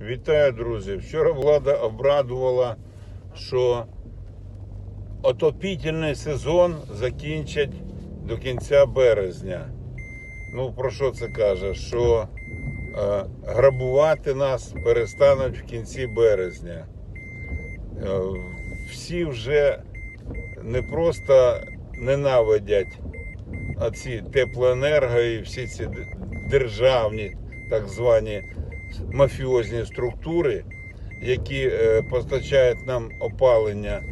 Вітаю, друзі. Вчора влада обрадувала, що отопітельний сезон закінчать до кінця березня. Ну, про що це каже? Що е, грабувати нас перестануть в кінці березня. Е, всі вже не просто ненавидять оці теплоенерго і всі ці державні, так звані мафіозні структури, які е, постачають нам опалення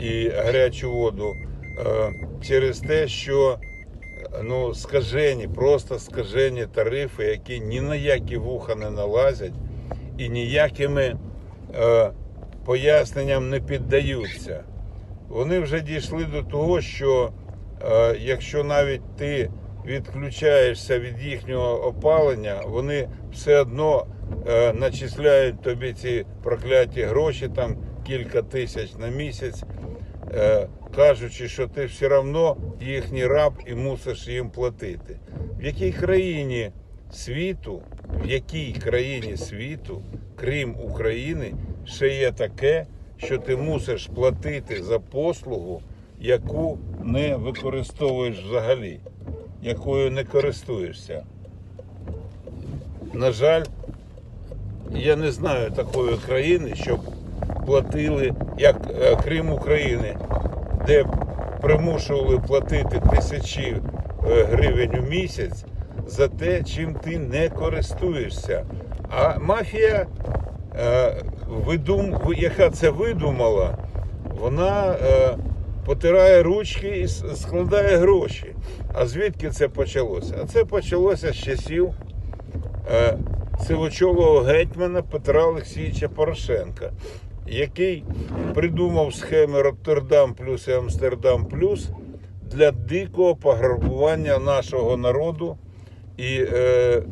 і гарячу воду е, через те, що ну, скажені, просто скажені тарифи, які ні на які вуха не налазять і ніякими е, поясненням не піддаються. Вони вже дійшли до того, що якщо навіть ти відключаєшся від їхнього опалення, вони все одно е, начисляють тобі ці прокляті гроші, там кілька тисяч на місяць, е, кажучи, що ти все одно їхній раб і мусиш їм платити. В якій країні світу, в якій країні світу, крім України, ще є таке, що ти мусиш платити за послугу, яку не використовуєш взагалі, якою не користуєшся. На жаль, я не знаю такої країни, щоб платили, як е, крім України, де примушували платити тисячі е, гривень у місяць за те, чим ти не користуєшся. А мафія, е, видум, яка це видумала, вона потирає ручки і складає гроші. А звідки це почалося? А це почалося з часів е, сивочолого гетьмана Петра Олексійовича Порошенка, який придумав схеми Роттердам плюс і Амстердам плюс для дикого пограбування нашого народу і е,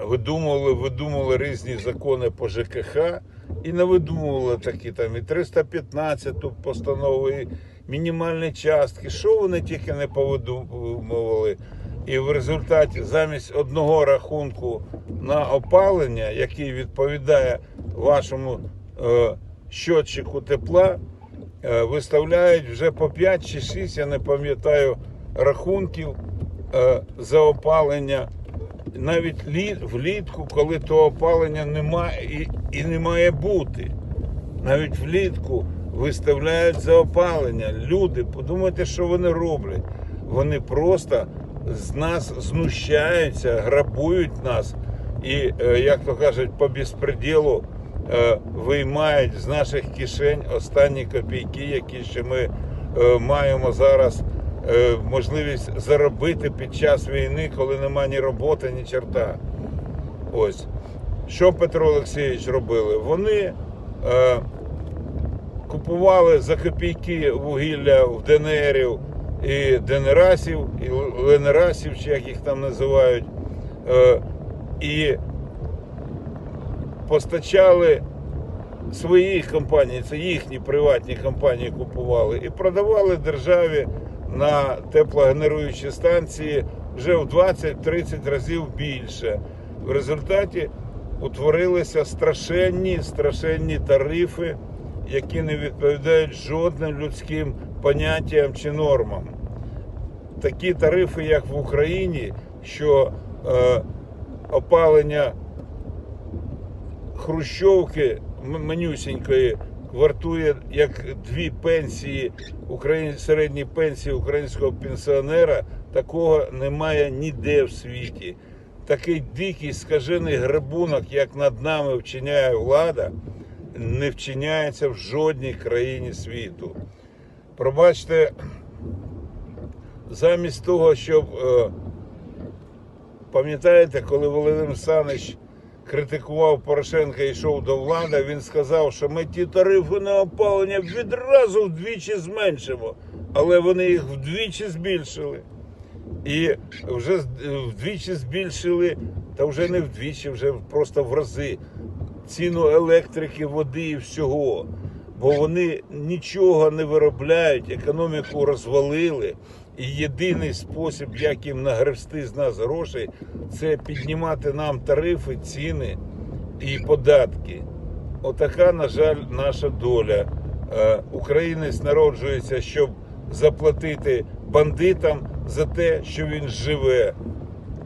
видумували, видумували різні закони по ЖКХ і не видумували такі там і 315 ту постанову, і мінімальні частки. Що вони тільки не повидумували. І в результаті замість одного рахунку на опалення, який відповідає вашому е, щотчику тепла, е, виставляють вже по 5 чи 6, я не пам'ятаю, рахунків е, за опалення. Навіть лі- влітку, коли того опалення немає і, і не має бути. Навіть влітку виставляють за опалення. Люди, подумайте, що вони роблять. Вони просто з нас знущаються, грабують нас і, е, як то кажуть, по безпреділу е, виймають з наших кишень останні копійки, які ще ми е, маємо зараз можливість заробити під час війни, коли нема ні роботи, ні черта. Ось. Що Петро Олексійович робили? Вони купували за копійки вугілля в ДНРів і ДНРасів, і ЛНРасів, чи як їх там називають, е, і постачали свої компанії, це їхні приватні компанії купували і продавали державі на теплогенеруючі станції вже в 20-30 разів більше. В результаті утворилися страшенні, страшенні тарифи, які не відповідають жодним людським поняттям чи нормам. Такі тарифи, як в Україні, що е, опалення хрущовки менюсінької вартує як дві пенсії україн... середні пенсії українського пенсіонера, такого немає ніде в світі. Такий дикий скажений грабунок, як над нами вчиняє влада, не вчиняється в жодній країні світу. Пробачте, замість того, щоб е, Пам'ятаєте, коли Володимир Олександрович критикував Порошенка і йшов до влади, він сказав, що ми ті тарифи на опалення відразу вдвічі зменшимо, але вони їх вдвічі збільшили. І вже вдвічі збільшили, та вже не вдвічі, вже просто в рази ціну електрики, води і всього. Бо вони нічого не виробляють, економіку розвалили. І єдиний спосіб, як їм нагребсти з нас грошей, це піднімати нам тарифи, ціни і податки. Отака, на жаль, наша доля. Е, Українець народжується, щоб заплатити бандитам за те, що він живе.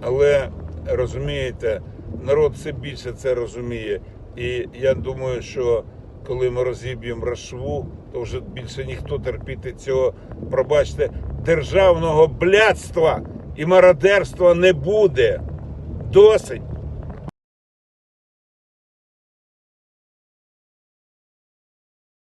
Але розумієте, народ все більше це розуміє. І я думаю, що коли ми розіб'ємо рашву, то вже більше ніхто терпіти цього, пробачте, державного блядства і мародерства не буде. Досить.